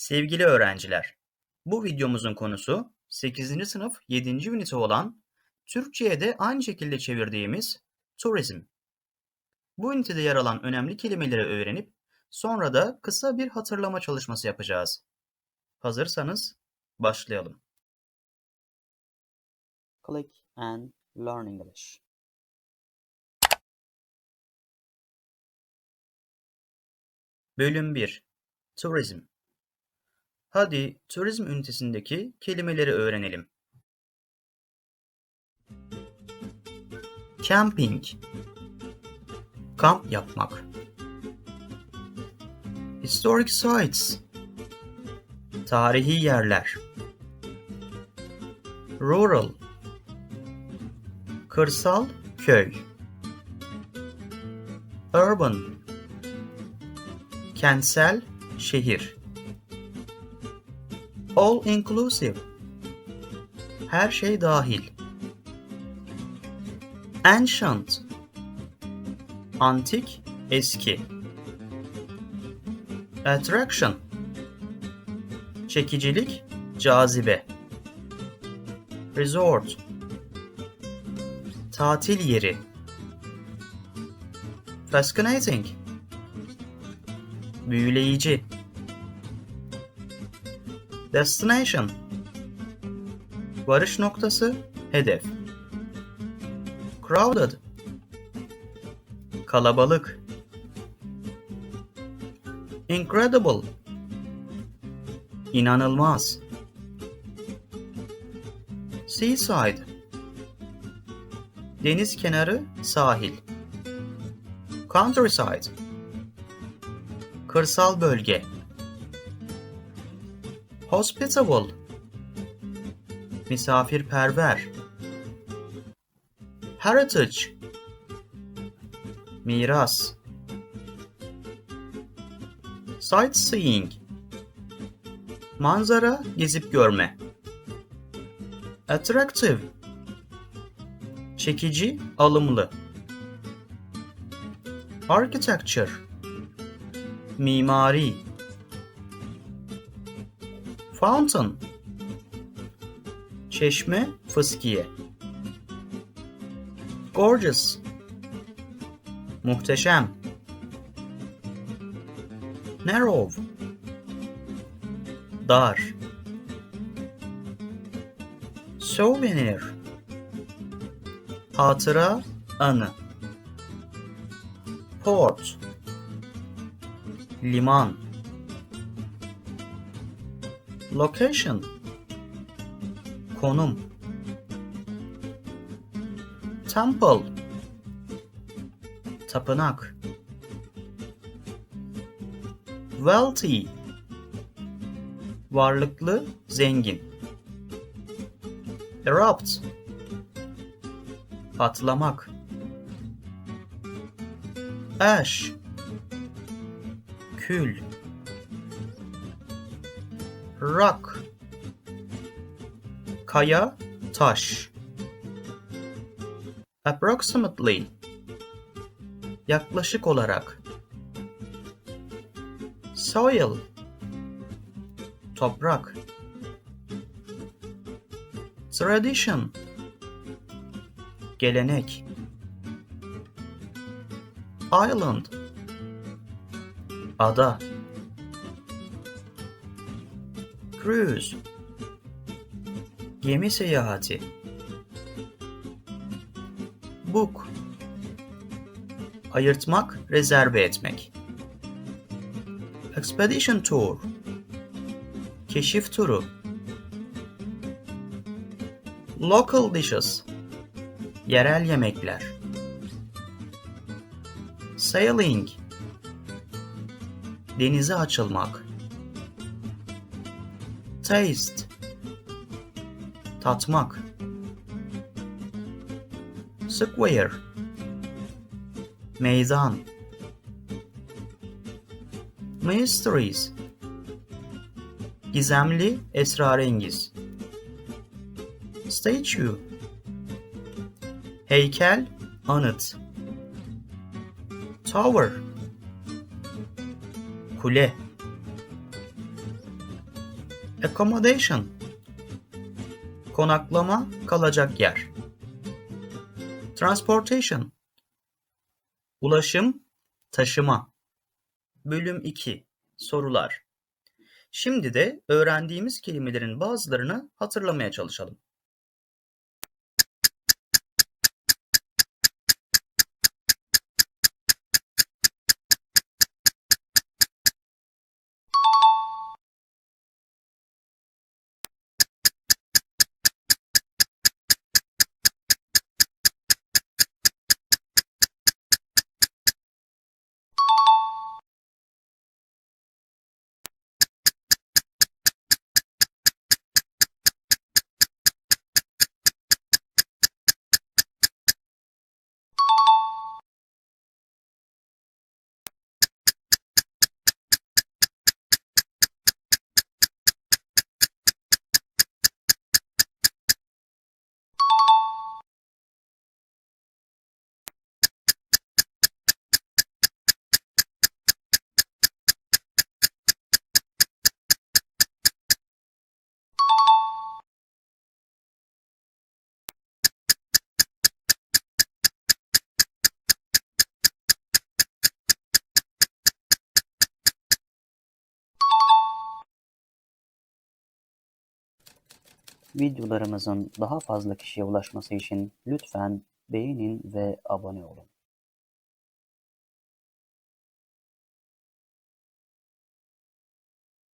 Sevgili öğrenciler, bu videomuzun konusu 8. sınıf 7. ünite olan Türkçe'ye de aynı şekilde çevirdiğimiz turizm. Bu ünitede yer alan önemli kelimeleri öğrenip sonra da kısa bir hatırlama çalışması yapacağız. Hazırsanız başlayalım. Click and learn English. Bölüm 1 Turizm Hadi turizm ünitesindeki kelimeleri öğrenelim. Camping. Kamp yapmak. Historic sites. Tarihi yerler. Rural. Kırsal, köy. Urban. Kentsel, şehir All inclusive. Her şey dahil. Ancient. Antik, eski. Attraction. Çekicilik, cazibe. Resort. Tatil yeri. Fascinating. Büyüleyici. Destination. Varış noktası, hedef. Crowded. Kalabalık. Incredible. İnanılmaz. Seaside. Deniz kenarı, sahil. Countryside. Kırsal bölge. Hospitable. Misafirperver. Heritage. Miras. Sightseeing. Manzara gezip görme. Attractive. Çekici, alımlı. Architecture. Mimari Fountain. Çeşme, fıskiye. Gorgeous. Muhteşem. Narrow. Dar. Souvenir. Hatıra, anı. Port. Liman Location. Konum. Temple. Tapınak. Wealthy. Varlıklı, zengin. Erupt. Patlamak. Ash. Kül Rock. Kaya, taş. Approximately. Yaklaşık olarak. Soil. Toprak. Tradition. Gelenek. Island. Ada Cruise Gemi seyahati. Book. Ayırtmak, rezerve etmek. Expedition Tour. Keşif turu. Local dishes. Yerel yemekler. Sailing. Denize açılmak Taste. Tatmak. Square. Meydan. Mysteries. Gizemli, esrarengiz. Statue. Heykel, anıt. Tower. Kule Accommodation Konaklama, kalacak yer. Transportation Ulaşım, taşıma. Bölüm 2 Sorular Şimdi de öğrendiğimiz kelimelerin bazılarını hatırlamaya çalışalım. Videolarımızın daha fazla kişiye ulaşması için lütfen beğenin ve abone olun.